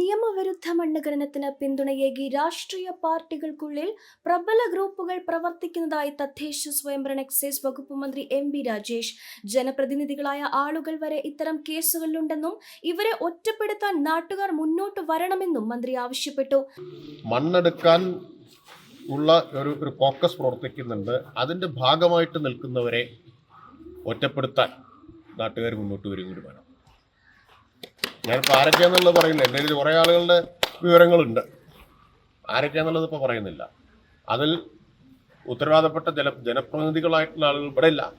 നിയമവിരുദ്ധ മണ്ണുഖനനത്തിന് പിന്തുണയേകി രാഷ്ട്രീയ പാർട്ടികൾക്കുള്ളിൽ പ്രബല ഗ്രൂപ്പുകൾ പ്രവർത്തിക്കുന്നതായി തദ്ദേശ സ്വയംഭരണ എക്സൈസ് വകുപ്പ് മന്ത്രി എം ബി രാജേഷ്. ജനപ്രതിനിധികളായ ആളുകൾ വരെ ഇത്തരം കേസുകളിലുണ്ടെന്നും ഇവരെ ഒറ്റപ്പെടുത്താൻ നാട്ടുകാർ മുന്നോട്ട് വരണമെന്നും മന്ത്രി ആവശ്യപ്പെട്ടു. മണ്ണെടുക്കാൻ ഉള്ള ഒരു ഒരു കോക്കസ് പ്രവർത്തിക്കുന്നുണ്ട്. അതിന്റെ ഭാഗമായിട്ട് നിൽക്കുന്നവരെ ഒറ്റപ്പെടുത്താൻ നാട്ടുകാർ മുന്നോട്ട് വരും കൂടി വേണം. ഞാനിപ്പോൾ ആരൊക്കെയാണെന്നുള്ളത് പറയുന്നില്ല. എന്റെ കയ്യിൽ കുറേ ആളുകളുടെ വിവരങ്ങളുണ്ട്. ആരൊക്കെയാണെന്നുള്ളത് ഇപ്പോൾ പറയുന്നില്ല. അതിൽ ഉത്തരവാദപ്പെട്ട ജന ജനപ്രതിനിധികളായിട്ടുള്ള ആളുകൾ ഇവിടെ ഇല്ല.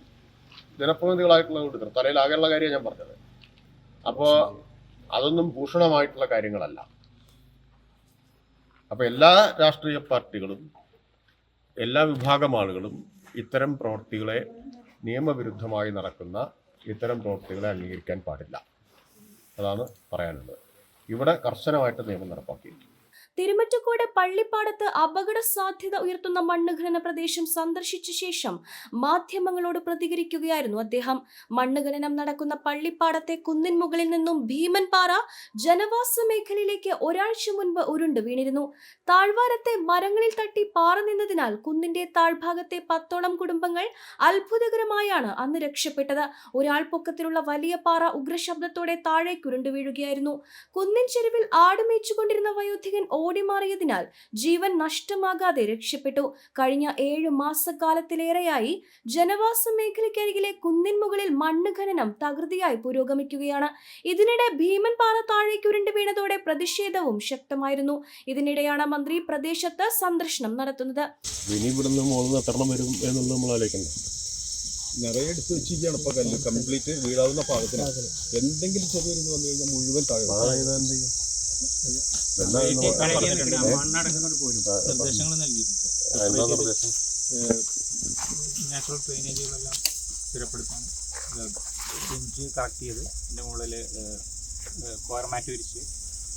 ജനപ്രതിനിധികളായിട്ടുള്ള തലയിൽ ആകെയുള്ള കാര്യമാണ് ഞാൻ പറഞ്ഞത്. അപ്പോൾ അതൊന്നും ഭൂഷണമായിട്ടുള്ള കാര്യങ്ങളല്ല. അപ്പോൾ എല്ലാ രാഷ്ട്രീയ പാർട്ടികളും എല്ലാ വിഭാഗം ആളുകളും ഇത്തരം പ്രവൃത്തികളെ നിയമവിരുദ്ധമായി നടക്കുന്ന ഇത്തരം പ്രവൃത്തികളെ അംഗീകരിക്കാൻ പാടില്ല. അതാണ് പറയാനുള്ളത്. ഇവിടെ കർശനമായിട്ട് നിയമം നടപ്പാക്കിയിട്ടുണ്ട് തിരുമറ്റക്കോട് പള്ളിപ്പാടത്ത് അപകട സാധ്യത ഉയർത്തുന്ന മണ്ണുഖനന പ്രദേശം സന്ദർശിച്ച ശേഷം മാധ്യമങ്ങളോട് പ്രതികരിക്കുകയായിരുന്നു അദ്ദേഹം. മണ്ണുഖനനം നടക്കുന്ന പള്ളിപ്പാടത്തെ കുന്നിൻ മുകളിൽ നിന്നും ഭീമൻപാറ ജനവാസ മേഖലയിലേക്ക് ഒരാഴ്ച മുൻപ് ഉരുണ്ട് വീണിരുന്നു. താഴ്വാരത്തെ മരങ്ങളിൽ തട്ടി പാറ നിന്നതിനാൽ കുന്നിന്റെ താഴ്ഭാഗത്തെ പത്തോളം കുടുംബങ്ങൾ അത്ഭുതകരമായാണ് അന്ന് രക്ഷപ്പെട്ടത്. ഒരാൾ പൊക്കത്തിലുള്ള വലിയ പാറ ഉഗ്രശബ്ദത്തോടെ താഴേക്ക് ഉരുണ്ടു വീഴുകയായിരുന്നു. കുന്നിൻ ചെരുവിൽ ആടുമേച്ചുകൊണ്ടിരുന്ന വയോധികൻ ഓടിമാറിയതിനാൽ ജീവൻ നഷ്ടമാകാതെ രക്ഷപ്പെട്ടു. കഴിഞ്ഞ ഏഴ് മാസക്കാലത്തിലേറെയായി ജനവാസ മേഖലയ്ക്കരികിലെ കുന്നിൻമുകളിൽ മണ്ണ് ഖനനം തകൃതിയായി പുരോഗമിക്കുകയാണ്. ഇതിനിടെ ഭീമൻ ഭീമൻപാറ താഴേക്ക് ഉരുണ്ടു വീണതോടെ പ്രതിഷേധവും ശക്തമായിരുന്നു. ഇതിനിടെയാണ് മന്ത്രി പ്രദേശത്ത് സന്ദർശനം നടത്തുന്നത്. ഇനി ഇവിടുന്ന് മുകളിൽ എത്ര വരും എന്നുള്ളത് നമ്മൾ ആലോചിക്കണം നിറയെ എടുത്ത് വെച്ചിരിക്കുകയാണ് ഇപ്പൊ കല്ല്. കംപ്ലീറ്റ് വീഴാവുന്ന പാകത്തിന്. എന്തെങ്കിലും ചെറിയൊരു വന്നു കഴിഞ്ഞാൽ മുഴുവൻ താഴെ നിർദ്ദേശങ്ങൾ നൽകിയിട്ടുണ്ട്. നാച്ചുറൽ ഡ്രെയിനേജുകളെല്ലാം സ്ഥിരപ്പെടുത്താൻ ബെഞ്ച് കറക്റ്റ് ചെയ്ത് അതിന്റെ മുകളിൽ കോർമാറ്റ് വിരിച്ച്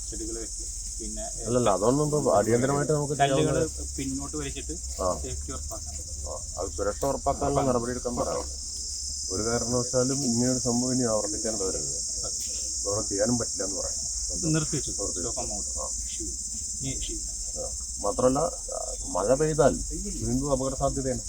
ചെടികൾ വെച്ച്. പിന്നെ അല്ലല്ല അതൊന്നും അടിയന്തരമായിട്ട് നമുക്ക് കല്ലുകൾ പിന്നോട്ട് വലിച്ചിട്ട് സേഫ്റ്റി അത് സുരക്ഷ ഉറപ്പാക്കാനുള്ള പറയാം ഒരു കാരണവശാലും ഇങ്ങനൊരു സംഭവം ഇനി ആവർത്തിക്കാൻ വരരുത് ഇവിടെ ചെയ്യാനും പറ്റില്ല എന്ന് പറയാം നിർത്തി വെച്ചു മാത്രമല്ല മഴ പെയ്താൽ വീണ്ടും അപകട സാധ്യതയാണ്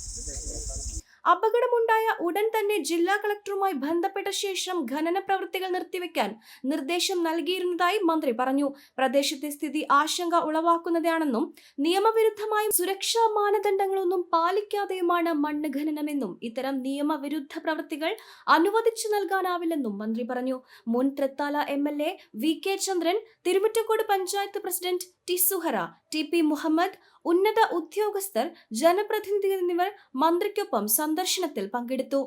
ഉടൻ ജില്ലാ കളക്ടറുമായി ബന്ധപ്പെട്ട ശേഷം ഖനന പ്രവൃത്തികൾ നിർത്തിവെക്കാൻ നിർദ്ദേശം നൽകിയിരുന്നതായി മന്ത്രി പറഞ്ഞു. പ്രദേശത്തെ സ്ഥിതി ആശങ്ക ഉളവാക്കുന്നതാണെന്നും നിയമവിരുദ്ധമായും സുരക്ഷാ മാനദണ്ഡങ്ങളൊന്നും പാലിക്കാതെയുമാണ് മണ്ണ് ഖനനമെന്നും ഇത്തരം നിയമവിരുദ്ധ പ്രവൃത്തികൾ അനുവദിച്ചു നൽകാനാവില്ലെന്നും മന്ത്രി പറഞ്ഞു. മുൻ Thrithala M L A V K Chandran Thirumittakode panchayat president T Suhara T P Muhammad ഉന്നത ഉദ്യോഗസ്ഥർ ജനപ്രതിനിധികൾ എന്നിവർ മന്ത്രിക്കൊപ്പം സന്ദർശനത്തിൽ പങ്കെടുത്തു.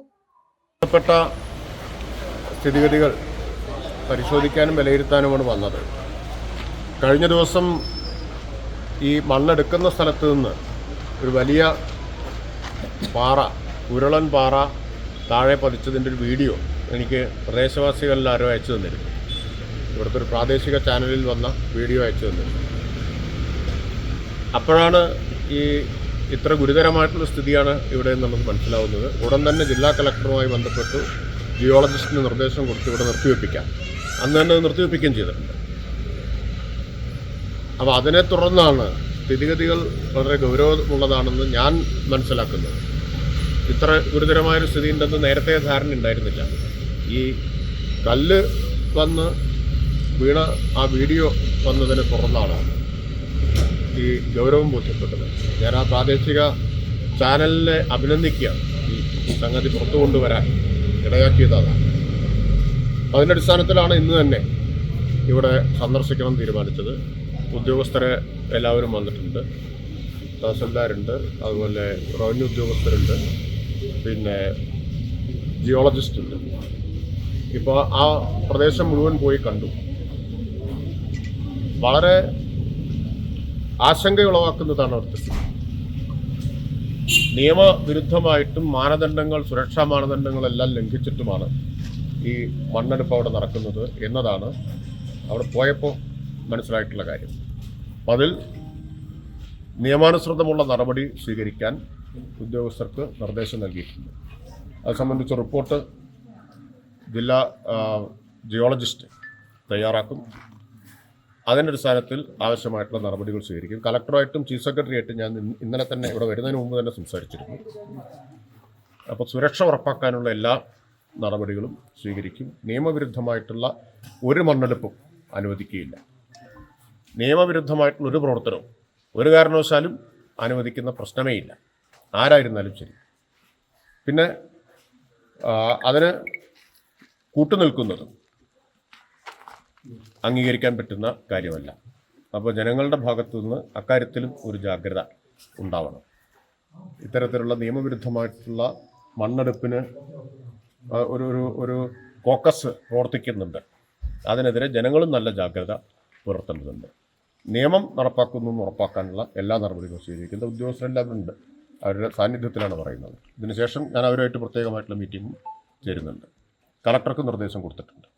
ബന്ധപ്പെട്ട സ്ഥിതിഗതികൾ പരിശോധിക്കാനും വിലയിരുത്താനുമാണ് വന്നത്. കഴിഞ്ഞ ദിവസം ഈ മണ്ണെടുക്കുന്ന സ്ഥലത്ത് നിന്ന് ഒരു വലിയ പാറ ഉരുളൻ പാറ താഴെ പതിച്ചതിന്റെ ഒരു വീഡിയോ എനിക്ക് പ്രദേശവാസികളിൽ ആരോ അയച്ചു തന്നിരുന്നു. ഇവിടുത്തെ ഒരു പ്രാദേശിക ചാനലിൽ വന്ന വീഡിയോ അയച്ചു തന്നിരുന്നു. അപ്പോഴാണ് ഈ ഇത്ര ഗുരുതരമായിട്ടുള്ള സ്ഥിതിയാണ് ഇവിടെ നമുക്ക് മനസ്സിലാവുന്നത്. ഉടൻ തന്നെ ജില്ലാ കളക്ടറുമായി ബന്ധപ്പെട്ടു ജിയോളജിസ്റ്റിന് നിർദ്ദേശം കൊടുത്ത് ഇവിടെ നിർത്തിവെപ്പിക്കാം. അന്ന് തന്നെ നിർത്തിവെപ്പിക്കുകയും ചെയ്തിട്ടുണ്ട്. അപ്പോൾ അതിനെ തുടർന്നാണ് സ്ഥിതിഗതികൾ വളരെ ഗൗരവമുള്ളതാണെന്ന് ഞാൻ മനസ്സിലാക്കുന്നത്. ഇത്ര ഗുരുതരമായൊരു സ്ഥിതി ഉണ്ടെന്ന് നേരത്തെ ധാരണ ഉണ്ടായിരുന്നില്ല. ഈ കല്ല് വന്ന് വീണ ആ വീഡിയോ വന്നതിനെ തുടർന്നാണ് ഈ ഗൗരവം ബോധ്യപ്പെട്ടത്. ഞാൻ ആ പ്രാദേശിക ചാനലിനെ അഭിനന്ദിക്കുകയാണ് ഈ സംഗതി പുറത്തു കൊണ്ടുവരാൻ ഇടയാക്കിയത് അതാണ് അതിന്റെ അടിസ്ഥാനത്തിലാണ് ഇന്ന് തന്നെ ഇവിടെ സന്ദർശിക്കണം തീരുമാനിച്ചത്. ഉദ്യോഗസ്ഥരെ എല്ലാവരും വന്നിട്ടുണ്ട്. തഹസിൽദാരുണ്ട് അതുപോലെ റവന്യൂ ഉദ്യോഗസ്ഥരുണ്ട് പിന്നെ ജിയോളജിസ്റ്റ് ഉണ്ട് ഇപ്പോൾ ആ പ്രദേശം മുഴുവൻ പോയി കണ്ടു. വളരെ ആശങ്കയുളവാക്കുന്നതാണ് അവിടുത്തെ സ്ഥിതി. നിയമവിരുദ്ധമായിട്ടും മാനദണ്ഡങ്ങൾ സുരക്ഷാ മാനദണ്ഡങ്ങളെല്ലാം ലംഘിച്ചിട്ടുമാണ് ഈ മണ്ണെടുപ്പ് അവിടെ നടക്കുന്നത് എന്നതാണ് അവിടെ പോയപ്പോൾ മനസ്സിലായിട്ടുള്ള കാര്യം. അപ്പം അതിൽ നിയമാനുസൃതമുള്ള നടപടി സ്വീകരിക്കാൻ ഉദ്യോഗസ്ഥർക്ക് നിർദ്ദേശം നൽകിയിട്ടുണ്ട്. അത് സംബന്ധിച്ച റിപ്പോർട്ട് ജില്ലാ ജിയോളജിസ്റ്റ് തയ്യാറാക്കും. അതിനടിസ്ഥാനത്തിൽ ആവശ്യമായിട്ടുള്ള നടപടികൾ സ്വീകരിക്കും. കളക്ടറായിട്ടും ചീഫ് സെക്രട്ടറി ആയിട്ടും ഞാൻ ഇന്നലെ തന്നെ ഇവിടെ വരുന്നതിന് മുമ്പ് തന്നെ സംസാരിച്ചിരുന്നു. അപ്പോൾ സുരക്ഷ ഉറപ്പാക്കാനുള്ള എല്ലാ നടപടികളും സ്വീകരിക്കും. നിയമവിരുദ്ധമായിട്ടുള്ള ഒരു മണ്ണെടുപ്പും അനുവദിക്കുകയില്ല. നിയമവിരുദ്ധമായിട്ടുള്ള ഒരു പ്രവർത്തനവും ഒരു കാരണവശാലും അനുവദിക്കുന്ന പ്രശ്നമേ ഇല്ല ആരായിരുന്നാലും ശരി. പിന്നെ അതിന് കൂട്ടുനിൽക്കുന്നതും അംഗീകരിക്കാൻ പറ്റുന്ന കാര്യമല്ല. അപ്പോൾ ജനങ്ങളുടെ ഭാഗത്തു നിന്ന് അക്കാര്യത്തിലും ഒരു ജാഗ്രത ഉണ്ടാവണം. ഇത്തരത്തിലുള്ള നിയമവിരുദ്ധമായിട്ടുള്ള മണ്ണെടുപ്പിന് ഒരു ഒരു ഒരു കോക്കസ് പ്രവർത്തിക്കുന്നുണ്ട്. അതിനെതിരെ ജനങ്ങളും നല്ല ജാഗ്രത പുലർത്തേണ്ടതുണ്ട് നിയമം നടപ്പാക്കുന്നു എന്ന് ഉറപ്പാക്കാനുള്ള എല്ലാ നടപടികളും സ്വീകരിക്കുന്ന. ഉദ്യോഗസ്ഥരെല്ലാവരും ഉണ്ട്. അവരുടെ സാന്നിധ്യത്തിലാണ് പറയുന്നത്. ഇതിനുശേഷം ഞാൻ അവരുമായിട്ട് പ്രത്യേകമായിട്ടുള്ള മീറ്റിംഗ് ചേരുന്നുണ്ട്. കളക്ടർക്ക് നിർദ്ദേശം കൊടുത്തിട്ടുണ്ട്.